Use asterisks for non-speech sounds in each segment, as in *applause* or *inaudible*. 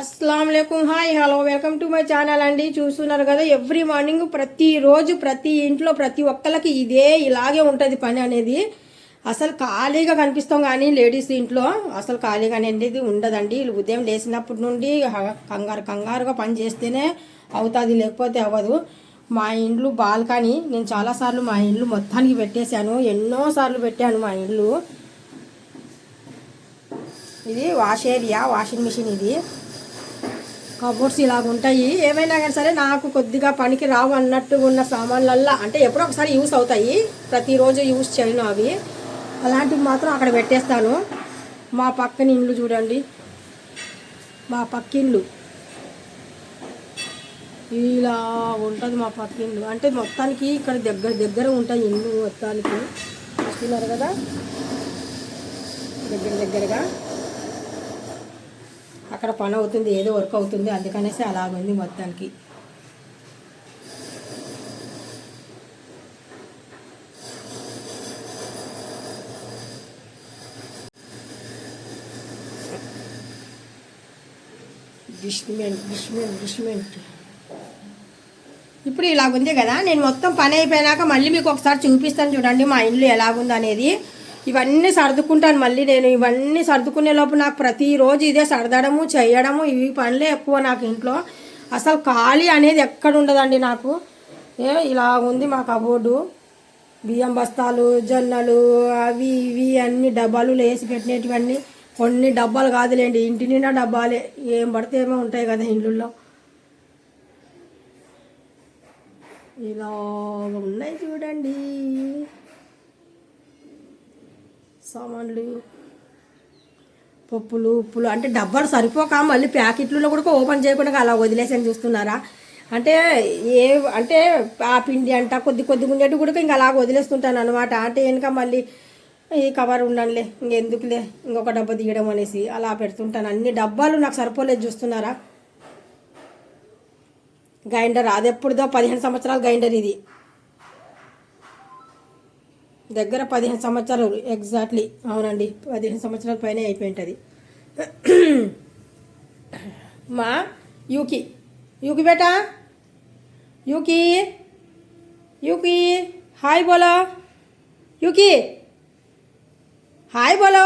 అస్సలం hi hello welcome to my channel అండి. చూస్తున్నారు కదా ఎవ్రీ మార్నింగ్ ప్రతిరోజు ప్రతి ఇంట్లో ప్రతి ఒక్కరికి ఇదే ఇలాగే ఉంటుంది పని అనేది. అసలు ఖాళీగా కనిపిస్తాం కానీ లేడీస్ ఇంట్లో అసలు ఖాళీగా అనేది ఉండదండి. వీళ్ళు ఉదయం లేచినప్పటి నుండి కంగారు కంగారుగా పని చేస్తేనే అవుతుంది లేకపోతే అవ్వదు. మా ఇండ్లు బాల్కనీ నేను చాలాసార్లు మా ఇండ్లు మొత్తానికి పెట్టేశాను. ఎన్నోసార్లు పెట్టాను మా ఇండ్లు. ఇది వాష్ ఏరియా వాషింగ్ మిషన్ ఇది. కబోర్డ్స్ ఇలాగ ఉంటాయి. ఏమైనా కానీ సరే నాకు కొద్దిగా పనికి రావు అన్నట్టు ఉన్న సామాన్లల్లా అంటే ఎప్పుడో ఒకసారి యూస్ అవుతాయి. ప్రతిరోజు యూస్ చేయను అవి. అలాంటివి మాత్రం అక్కడ పెట్టేస్తాను. మా పక్కన ఇండ్లు చూడండి. మా పక్కిండ్లు ఇలా ఉంటుంది మా పక్కిండ్లు అంటే మొత్తానికి ఇక్కడ దగ్గర దగ్గర ఉంటాయి ఇండ్లు మొత్తానికి. చూస్తున్నారు కదా? దగ్గర దగ్గరగా. అక్కడ పని అవుతుంది ఏదో వర్క్ అవుతుంది అందుకనేసి అలాగుంది మొత్తానికి. డిష్మెంట్ డిష్మెంట్ డిష్మెంట్ ఇప్పుడు ఇలాగుంది కదా నేను మొత్తం పని అయిపోయినాక మళ్ళీ మీకు ఒకసారి చూపిస్తాను చూడండి మా ఇల్లు ఎలాగుంది అనేది ఇవన్నీ సర్దుకుంటాను మళ్ళీ నేను. ఇవన్నీ సర్దుకునే లోపు నాకు ప్రతిరోజు ఇదే సర్దడము చేయడము ఇవి పనులే ఎక్కువ నాకు ఇంట్లో. అసలు ఖాళీ అనేది ఎక్కడ ఉండదండి నాకు. ఏ ఇలా ఉంది మా కబోర్డు. బియ్యం బస్తాలు జొన్నలు అవి ఇవి అన్ని డబ్బాలు వేసి పెట్టినటువన్నీ. కొన్ని డబ్బాలు కాదులేండి ఇంటి నిండా డబ్బాలే. ఏం పడితే ఏమో ఉంటాయి కదా ఇండ్లలో ఇలా ఉన్నాయి చూడండి. సామాన్లు పప్పులు ఉప్పులు అంటే డబ్బాలు సరిపోక మళ్ళీ ప్యాకెట్లలో కూడా ఓపెన్ చేయకుండా అలా వదిలేసని చూస్తున్నారా? అంటే ఏ అంటే ఆ పిండి అంట కొద్ది కొద్దిగా ఉండేటి కూడా ఇంకా అలా వదిలేస్తుంటాను అనమాట అంటే వెనుక మళ్ళీ ఈ కవర్ ఉండనులే ఇంకెందుకులే ఇంకొక డబ్బా తీయడం అనేసి అలా పెడుతుంటాను. అన్ని డబ్బాలు నాకు సరిపోలేదు చూస్తున్నారా? గ్రైండర్ అది ఎప్పుడుదో పదిహేను సంవత్సరాల గ్రైండర్ ఇది. దగ్గర పదిహేను సంవత్సరాలు ఎగ్జాక్ట్లీ అవునండి పదిహేను సంవత్సరాల పైన అయిపోయి ఉంటుంది మా యూకి యూకి బేటా? యూకి యూకి హాయ్ బోలో. యూకి హాయ్ బోలో.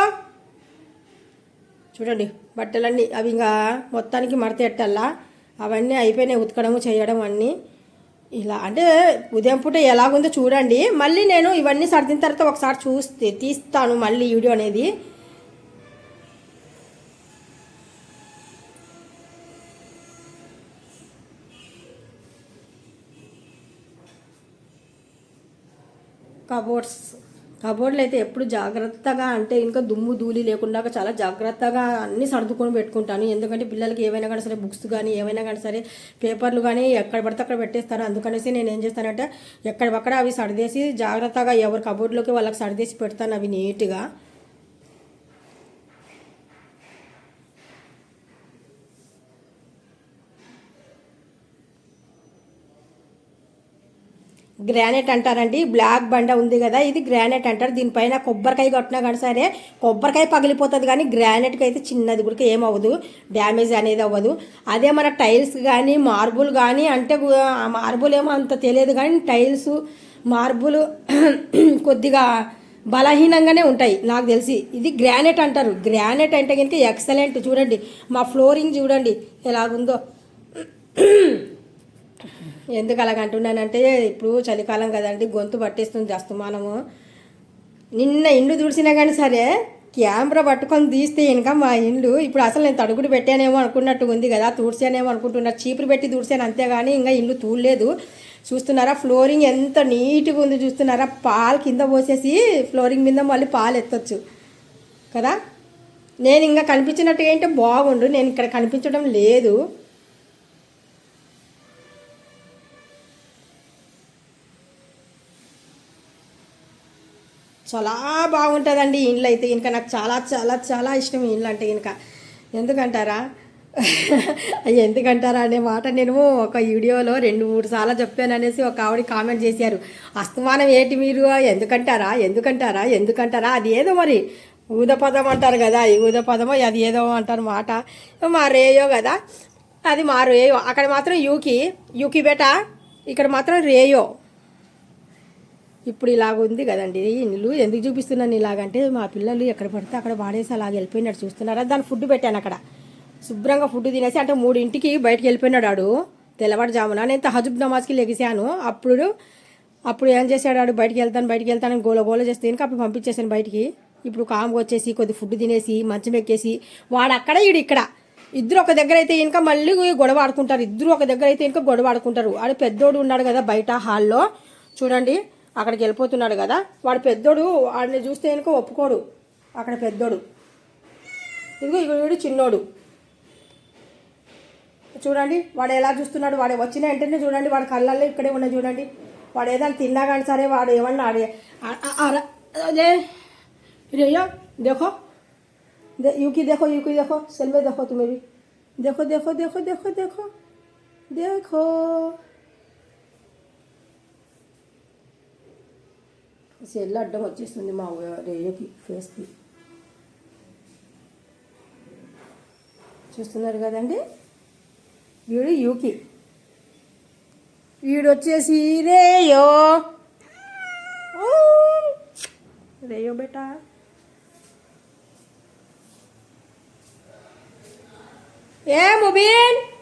చూడండి బట్టలన్నీ అవి ఇంకా మొత్తానికి మడతెట్టల్లా అవన్నీ అయిపోయినాయి ఉతకడము చేయడం అన్నీ. ఇలా అంటే ఉదయం పూట ఎలాగుందో చూడండి. మళ్ళీ నేను ఇవన్నీ సర్దిన తర్వాత ఒకసారి చూస్తే తీస్తాను మళ్ళీ వీడియో అనేది. కబోర్డ్స్. కబోర్డ్లు అయితే ఎప్పుడు జాగ్రత్తగా అంటే ఇంకా దుమ్ము ధూళి లేకుండా చాలా జాగ్రత్తగా అన్ని సర్దుకొని పెట్టుకుంటాను. ఎందుకంటే పిల్లలకి ఏమైనా కానీ సరే బుక్స్ కానీ ఏమైనా కానీ సరే పేపర్లు కానీ ఎక్కడ పడితే అక్కడ పెట్టేస్తారు అందుకనేసి నేను ఏం చేస్తానంటే ఎక్కడ అవి సర్దేసి జాగ్రత్తగా ఎవరి కబోర్డ్లోకి వాళ్ళకి సర్దేసి పెడతాను అవి నీట్గా. గ్రానైట్ అంటారండి. బ్లాక్ బండ ఉంది కదా ఇది గ్రానైట్ అంటారు. దీనిపైన కొబ్బరికాయ కొట్టినా కానీ సరే కొబ్బరికాయ పగిలిపోతుంది కానీ గ్రానైట్కి అయితే చిన్నది కూడా ఏమవ్వదు డ్యామేజ్ అనేది అవ్వదు. అదే మన టైల్స్ కానీ మార్బుల్ కానీ అంటే ఆ మార్బుల్ ఏమో అంత తెలియదు కానీ టైల్స్ మార్బుల్ *clears throat* కొద్దిగా బలహీనంగానే ఉంటాయి నాకు తెలిసి. ఇది గ్రానైట్ అంటారు. గ్రానైట్ అంటే కనుక ఎక్సలెంట్. చూడండి మా ఫ్లోరింగ్ చూడండి ఎలాగుందో. ఎందుకు అలాగ అంటున్నానంటే ఇప్పుడు చలికాలం కదండి గొంతు పట్టేస్తుంది అస్తమానము నిన్న ఇండ్లు తుడిసినా కానీ సరే కెమెరా పట్టుకొని తీస్తే ఇంకా మా ఇండ్లు ఇప్పుడు అసలు నేను తడుగుడు పెట్టానేమో అనుకున్నట్టు ఉంది కదా తుడిచానేమో అనుకుంటున్నారు చీపురు పెట్టి తుడిచాను అంతేగాని ఇంకా ఇండ్లు తూడలేదు. చూస్తున్నారా ఫ్లోరింగ్ ఎంత నీట్గా ఉంది చూస్తున్నారా పాలు కింద పోసేసి ఫ్లోరింగ్ మీద మళ్ళీ పాలు ఎత్తొచ్చు కదా. నేను ఇంకా కనిపించినట్టుగా ఏంటో బాగుండు నేను ఇక్కడ కనిపించడం లేదు. చాలా బాగుంటుందండి ఇండ్లు అయితే ఇంకా నాకు చాలా చాలా చాలా ఇష్టం ఇండ్లు అంటే ఇంకా ఎందుకంటారా? *laughs* ఎందుకంటారా అనే మాట నేను ఒక వీడియోలో రెండు మూడు సార్లు చెప్పాను అనేసి ఒక ఆవిడ కామెంట్ చేశారు. అస్తమానం ఏంటి మీరు? ఎందుకంటారా? ఎందుకంటారా? ఎందుకంటారా? అది ఏదో మరి ఊదపదం అంటారు కదా ఈ ఊదపదమో అది ఏదో అంటారు మాట. మా రేయో కదా అది మా రేయో. అక్కడ మాత్రం యూకి యూకి బేట? ఇక్కడ మాత్రం రేయో. ఇప్పుడు ఇలాగ ఉంది కదండి. ఇల్లు ఎందుకు చూపిస్తున్నాను ఇలాగంటే మా పిల్లలు ఎక్కడ పడితే అక్కడ వాడేసి అలాగ వెళ్ళిపోయినాడు చూస్తున్నారా? దాని ఫుడ్ పెట్టాను అక్కడ. శుభ్రంగా ఫుడ్ తినేసి అంటే మూడింటికి బయటకు వెళ్ళిపోయినాడు ఆడు. తెల్లవారుజామున నేను తహజుబ్ నమాజ్కి లెగిశాను. అప్పుడు అప్పుడు ఏం చేశాడు ఆడు? బయటికి వెళ్తాను బయటికి వెళ్తాను గోల గోల చేస్తే ఇంకా అప్పుడు పంపించేసాను బయటికి. ఇప్పుడు కామ్గా వచ్చేసి కొద్ది ఫుడ్ తినేసి మంచం ఎక్కేసి వాడు అక్కడ ఈడు ఇక్కడ. ఇద్దరు ఒక దగ్గర అయితే ఇంకా మళ్ళీ గొడవ ఆడుకుంటారు. ఇద్దరు ఒక దగ్గర అయితే ఇంకా గొడవ ఆడుకుంటారు. ఆడు పెద్దోడు ఉన్నాడు కదా బయట హాల్లో. చూడండి. అక్కడికి వెళ్ళిపోతున్నాడు కదా. వాడు పెద్దోడు వాడిని చూస్తే వెనుక ఒప్పుకోడు. అక్కడ పెద్దోడు. ఇదిగో ఇక వీడు చిన్నోడు. చూడండి వాడు ఎలా చూస్తున్నాడు వాడు వచ్చిన వెంటనే చూడండి వాడు కళ్ళల్లో ఇక్కడే ఉన్నాయి చూడండి. వాడు ఏదైనా తిన్నా కానీ సరే వాడు ఏమన్నా అదే. రేయో దేఖో. యూకి దేఖో యూకి దేఖో. సెల్వే దేఖో తుమ్మిది భీ దేఖో దేఖో దేఖో దేఖో దేఖో. దేఖో. సెల్ అడ్డం వచ్చేస్తుంది మా ఊ- రేయోకి ఫేస్కి. చూస్తున్నారు కదండి? వీడు యూకి. వీడు వచ్చేసి రేయో రేయో బేటా. ఏ ముబీన్?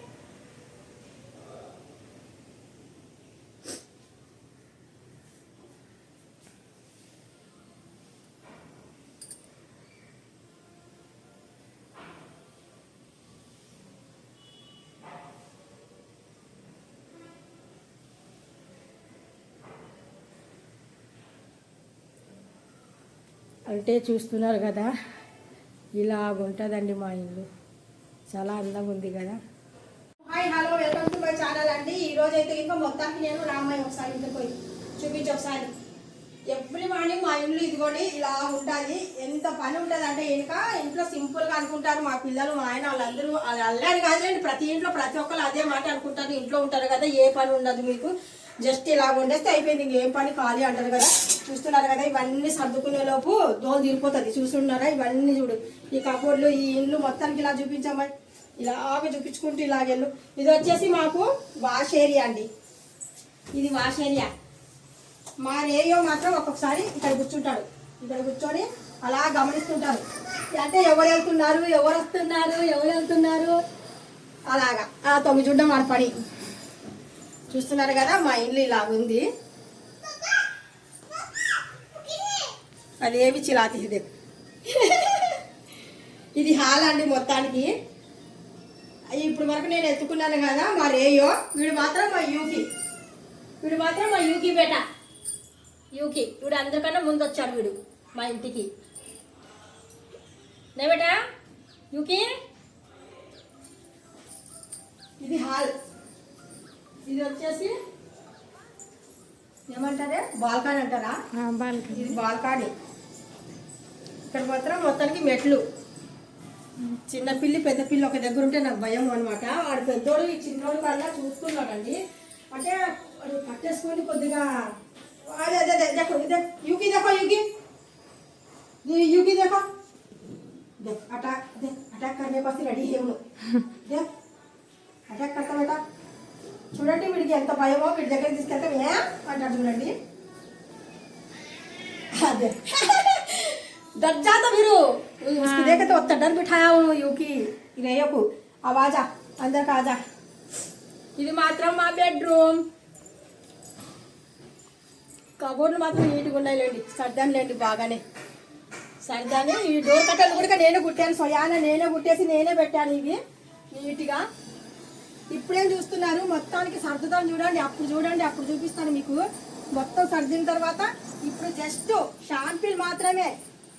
అంటే చూస్తున్నారు కదా ఇలాగుంటుందండి మా ఇల్లు. చాలా అందంగా ఉంది కదా. Hi hello welcome to my channel అండి. ఈ రోజు అయితే ఇంకా మొత్తానికి నేను రామయ్య ఒకసారి ఇంటికి పోయి చూపించి ఒకసారి. ఎవ్రీ మార్నింగ్ మా ఇల్లు ఇదిగోని ఇలా ఉంటుంది ఎంత పని ఉంటుంది అంటే ఇంకా ఇంట్లో సింపుల్గా అనుకుంటారు మా పిల్లలు మా ఆయన వాళ్ళందరూ. అది అల్లారు కాదులేండి ప్రతి ఇంట్లో ప్రతి ఒక్కరు అదే మాట అనుకుంటారు. ఇంట్లో ఉంటారు కదా ఏ పని ఉండదు మీకు. జస్ట్ ఇలా ఉండేస్తే అయిపోయింది ఇంకేం పని ఖాళీ అంటారు కదా. చూస్తున్నారు కదా ఇవన్నీ సర్దుకునే లోపు దోలు తీరిపోతుంది. చూస్తున్నారా? ఇవన్నీ చూడు. ఈ కబోర్డ్లు ఈ ఇండ్లు మొత్తానికి ఇలా చూపించామా ఇలాగ చూపించుకుంటూ ఇలాగెళ్ళు ఇది వచ్చేసి మాకు వాష్ ఏరియా అండి. ఇది వాష్ ఏరియా. మా ఏరియా మాత్రం ఒక్కొక్కసారి ఇక్కడ కూర్చుంటాడు. ఇక్కడ కూర్చొని అలా గమనిస్తుంటారు. అంటే ఎవరు వెళ్తున్నారు? ఎవరు వస్తున్నారు? ఎవరు వెళ్తున్నారు? అలాగా. ఆ తొమ్మిది చూడడం మన పని. చూస్తున్నారు కదా మా ఇల్లు ఇలా ఉంది. అదేమి చిలాతి ఇది? ఇది హాల్ అండి మొత్తానికి ఇప్పుడు వరకు నేను ఎత్తుకున్నాను కదా మా రేయో వీడు మాత్రం మా యూకి. వీడు మాత్రం మా యూకి బేట. యూకి. వీడు అందరికన్నా ముందు వచ్చాడు వీడు మా ఇంటికి. నే బేటా? యూకి? ఇది హాల్. ఇది వచ్చేసి ఏమంటారే? బాల్కానీ అంటారా? ఇది బాల్కానీ. ఇక్కడ మాత్రం మొత్తానికి మెట్లు చిన్న పిల్లి పెద్ద పిల్లి ఒక దగ్గర ఉంటే నాకు భయం అనమాట వాడు పెద్దోడు ఈ చిన్నోడు కల్లా చూస్తున్నాడండి అంటే వాడు పట్టేసుకొని కొద్దిగా అదే అదే అదే देखो इधर यूकी देखो यूकी ये यूकी देखो देख अटैक देख अटैक करने को रेडी है उन्हों देख అటాక్ కడతా బేటా చూడండి వీడికి ఎంత భయమో వీడి దగ్గర తీసుకెళ్తే ఏ అంటాడు చూడండి అదే डर जाता फिर वो। उसको देखे तो उतना डर बिठाया वो यूकी रेयो को अब आजा अंदर का आजा ఇది మాత్రం మా బెడ్రూమ్ కబోర్డ్లు మాత్రం నీట్గా ఉన్నాయిలేండి సర్దానులేండి బాగానే సర్దాని ఈ డోర్ కట్టలు కూడా నేనే కుట్టాను స్వయాన నేనే కుట్టేసి నేనే పెట్టాను ఇవి నీట్గా ఇప్పుడేం చూస్తున్నారు మొత్తానికి సర్దుతాను చూడండి అప్పుడు చూడండి అప్పుడు చూపిస్తాను మీకు మొత్తం సర్దిన తర్వాత ఇప్పుడు జస్ట్ షాంపిల్ మాత్రమే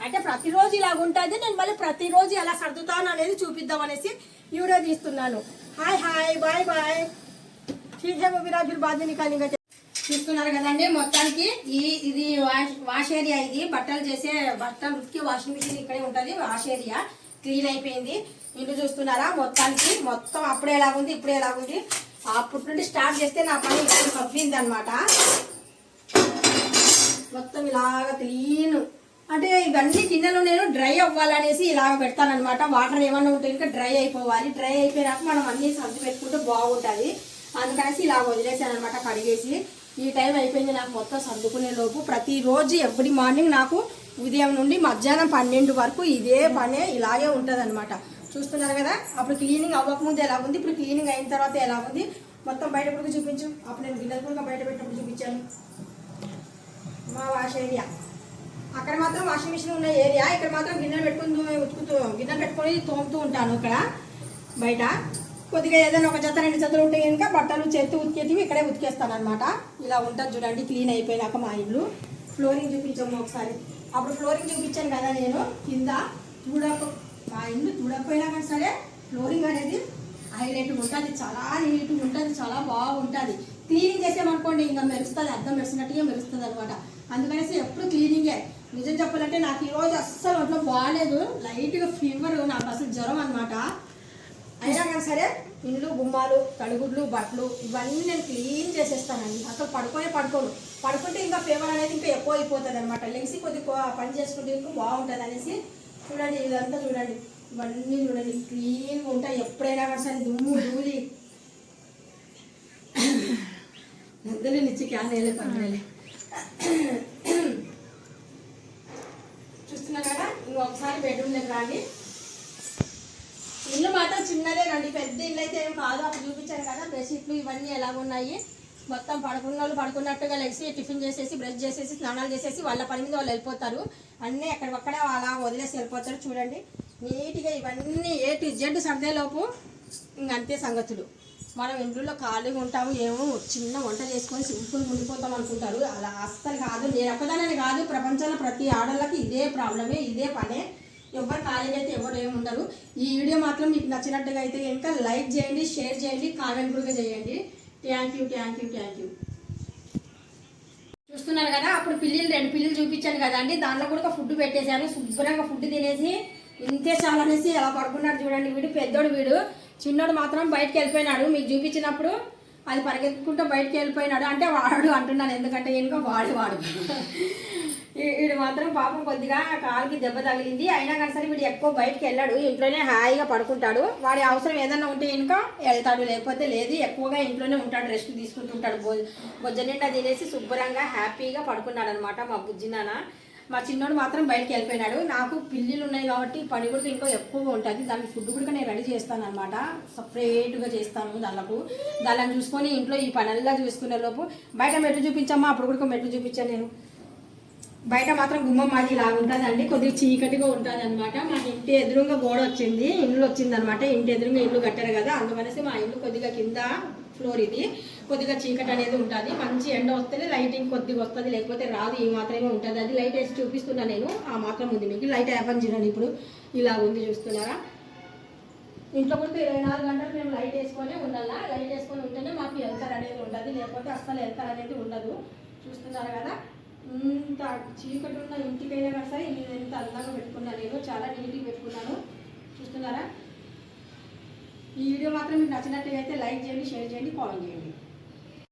అంటే ప్రతిరోజు ఇలాగ ఉంటుంది. నేను మళ్ళీ ప్రతిరోజు ఎలా సర్దుతాను అనేది చూపిద్దాం అనేసి వీడియో తీస్తున్నాను. Hi hi bye bye. ఠీక్ బొబ్బీ రాజులు బాధ్య నికాలింగా చూస్తున్నారు కదండి. మొత్తానికి ఈ ఇది వాష్ వాష్ ఏరియా ఇది. బట్టలు చేసే బట్టలు ఉతికి వాషింగ్ మిషన్ ఇక్కడే ఉంటుంది. Wash area. క్లీన్ అయిపోయింది. ఇల్లు చూస్తున్నారా? మొత్తానికి మొత్తం అప్పుడే ఎలాగుంది ఇప్పుడే ఎలాగుంది? అప్పుడు నుండి స్టార్ట్ చేస్తే నా పని ఇప్పుడు అనమాట మొత్తం ఇలాగ క్లీన్. అంటే ఇవన్నీ గిన్నెలు నేను డ్రై అవ్వాలనేసి ఇలా పెడతానమాట వాటర్ ఏమన్నా ఉంటే ఇంకా డ్రై అయిపోవాలి. డ్రై అయిపోయినాక మనం అన్నీ సర్ది పెట్టుకుంటే బాగుంటుంది. అందుకనేసి ఇలా వదిలేసానమాట కడిగేసి. ఈ టైం అయిపోయింది నాకు మొత్తం సర్దుకునే లోపు. ప్రతిరోజు ఎవ్రీ మార్నింగ్ నాకు ఉదయం నుండి మధ్యాహ్నం పన్నెండు వరకు ఇదే పనే ఇలాగే ఉంటుంది చూస్తున్నారు కదా? అప్పుడు క్లీనింగ్ అవ్వకముందు ఎలా ఉంది? ఇప్పుడు క్లీనింగ్ అయిన తర్వాత ఎలా ఉంది? మొత్తం బయట చూపించు. అప్పుడు నేను గిన్నెలు కూడా బయట పెట్టినప్పుడు చూపించాను. మా వాష్ ఏరియా అక్కడ మాత్రం వాషింగ్ మిషన్ ఉన్న ఏరియా ఇక్కడ మాత్రం గిన్నెలు పెట్టుకుని ఉతుకుతూ గిన్నెలు పెట్టుకొని తోముతూ ఉంటాను ఇక్కడ బయట. కొద్దిగా ఏదైనా ఒక జత రెండు జతలు ఉంటే కనుక బట్టలు చేతి ఉతికేటివి ఇక్కడే ఉతికేస్తాను అనమాట ఇలా ఉంటుంది చూడండి క్లీన్ అయిపోయినాక మా ఇల్లు. ఫ్లోరింగ్ చూపించాము ఒకసారి. అప్పుడు ఫ్లోరింగ్ చూపించాను కదా నేను కింద చూడక మా ఇల్లు చూడకపోయినా కానీ సరే ఫ్లోరింగ్ అనేది హైలైట్ ఉంటుంది చాలా నీట్గా ఉంటుంది చాలా బాగుంటుంది. క్లీనింగ్ చేసామనుకోండి ఇంకా మెరుస్తుంది అర్థం మెరిసినట్టుగా మెరుస్తుంది అనమాట అందుకనేసి ఎప్పుడు క్లీనింగే నిజం చెప్పాలంటే నాకు ఈరోజు అస్సలు ఒంట్లో బాగాలేదు లైట్గా ఫీవర్ నాకు అసలు జ్వరం అనమాట అయినా కానీ సరే ఇండ్లు గుమ్మాలు తడుగుడ్లు బట్టలు ఇవన్నీ నేను క్లీన్ చేసేస్తానండి. అసలు పడుకోనే పడుకోను. పడుకుంటే ఇంకా ఫీవర్ అనేది ఇంకా ఎక్కువ అయిపోతుంది అనమాట లెగిసి కొద్దిగా పని చేసుకుంటే ఇంకా బాగుంటుంది అనేసి చూడండి ఇదంతా చూడండి. ఇవన్నీ చూడండి. క్లీన్గా ఉంటాయి. ఎప్పుడైనా కానీ సరే దుమ్ము ధూళి. *coughs* నిచ్చి క్యాన్ వేయలే *coughs* పని చూస్తున్నారు ఒకసారి ఇంకొకసారి బెడ్రూమ్ దగ్గర రండి. ఇల్లు మాత్రం చిన్నదే రండి. పెద్ద ఇల్లు అయితే ఏం కాదు. అప్పుడు చూపించాను కదా బెడ్షీట్లు ఇవన్నీ ఎలా ఉన్నాయి. మొత్తం పడుకున్న వాళ్ళు పడుకున్నట్టుగా లేచి టిఫిన్ చేసేసి బ్రష్ చేసేసి స్నానాలు చేసేసి వాళ్ళ పని మీద వాళ్ళు వెళ్ళిపోతారు. అన్నీ ఎక్కడొక్కడే అలా వదిలేసి వెళ్ళిపోతారు. చూడండి. నీట్గా ఇవన్నీ ఏ టు జెడ్ సర్దేలోపు ఇంకంతే సంగతులు. మనం ఇంట్లో ఖాళీగా ఉంటాము ఏమో చిన్న వంట చేసుకొని సింపుల్ ఉండిపోతాం అనుకుంటారు. అలా అస్సలు కాదు. నేను ఒక్కదానని కాదు ప్రపంచంలో ప్రతి ఆడళ్ళకి ఇదే ప్రాబ్లమే ఇదే పనే. ఎవరు ఖాళీగా అయితే ఎవరు ఏమి ఉండరు. ఈ వీడియో మాత్రం మీకు నచ్చినట్టుగా అయితే ఇంకా లైక్ చేయండి షేర్ చేయండి కామెంట్ కూడా చేయండి. Thank you thank you thank you చూస్తున్నారు కదా అప్పుడు పిల్లిలు రెండు పిల్లిలు చూపించాను కదా అండి. దానిలో కూడా ఫుడ్ పెట్టేశాను. శుభ్రంగా ఫుడ్ తినేసి ఇంతే చాలనేసి ఎలా పడుకున్నాడు చూడండి వీడు పెద్దోడు వీడు. చిన్నోడు మాత్రం బయటకు వెళ్ళిపోయినాడు. మీకు చూపించినప్పుడు అది పరిగెత్తుకుంటూ బయటకు వెళ్ళిపోయినాడు. అంటే వాడు అంటున్నాను ఎందుకంటే ఇంకా వాడు వాడు. వీడు మాత్రం పాపం కొద్దిగా కాలుకి దెబ్బ తగిలింది. అయినా కానీ సరే వీడు ఎక్కువ బయటకు వెళ్ళాడు. ఇంట్లోనే హాయిగా పడుకుంటాడు. వాడి అవసరం ఏదన్నా ఉంటే ఇంకా వెళ్తాడు. లేకపోతే లేదు ఎక్కువగా ఇంట్లోనే ఉంటాడు. రెస్ట్ తీసుకుంటుంటాడు బొ బొజ్జ నిండా తినేసి శుభ్రంగా హ్యాపీగా పడుకున్నాడు అనమాట మా బుజ్జి నాన్న. మా చిన్నోడు మాత్రం బయటకు వెళ్ళిపోయినాడు. నాకు పిల్లులు ఉన్నాయి కాబట్టి పని కూడా ఇంకా ఎక్కువగా ఉంటుంది. దానికి ఫుడ్ కూడా నేను రెడీ చేస్తాను అనమాట సపరేట్గా చేస్తాను దానికి దాన్ని చూసుకొని ఇంట్లో ఈ పనుల్లో చూసుకునే లోపు బయట మెట్లు చూపించమ్మా అప్పుడు కూడా మెట్లు చూపించాను నేను. బయట మాత్రం గుమ్మం మాది ఇలా ఉంటుందండి. కొద్దిగా చీకటిగా ఉంటుంది అనమాట మా ఇంటి ఎదురుగా గోడ వచ్చింది. ఇల్లు వచ్చింది అనమాట ఇంటి ఎదురుగా ఇల్లు కట్టారు కదా. అందుకనేసి మా ఇల్లు కొద్దిగా కింద ఫ్లోర్ ఇది. కొద్దిగా చీకటి అనేది ఉంటుంది. మంచి ఎండ వస్తేనే లైటింగ్ కొద్దిగా వస్తుంది. లేకపోతే రాదు ఈ మాత్రమే ఉంటుంది. అది లైట్ వేసి చూపిస్తున్నా నేను. ఆ మాత్రం ఉంది మీకు. లైట్ ఆపని చూడండి ఇప్పుడు. ఇలా ఉంది చూస్తున్నారా? ఇంట్లో కూడా ఇరవై నాలుగు గంటలు మేము లైట్ వేసుకొని ఉండాలా? లైట్ వేసుకొని ఉంటేనే మాకు వెళ్తారు అనేది ఉండదు లేకపోతే అస్సలు వెళ్తారు అనేది ఉండదు. చూస్తున్నారు కదా? ఇంత చీకటి ఉన్న ఇంటికైనా కూడా సరే నేను ఎంత అందంగా పెట్టుకున్నాను నేను చాలా నీట్గా పెట్టుకున్నాను. చూస్తున్నారా? ఈ వీడియో మాత్రం మీకు నచ్చినట్టుగా అయితే లైక్ చేయండి షేర్ చేయండి కామెంట్ చేయండి.